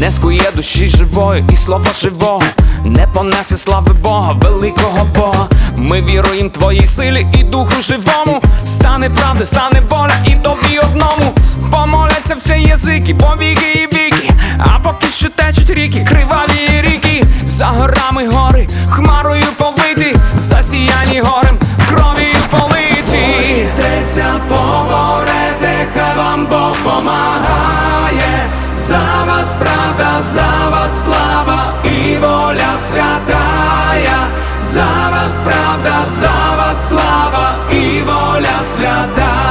Не скує душі живої і слова живого, не понесе слави Бога, великого Бога. Ми віруємо твоїй силі і духу живому. Стане правда, стане воля і тобі одному. Помоляться всі язики, повіки і віки. А поки що течуть ріки, криваві ріки, за горами гори, хмарою повиті, засіяні горем, кров'ю политі. Борітеся, поборете, хай вам Бог помагає. За вас правда, за вас слава і воля святая. За вас правда, за вас слава і воля святая.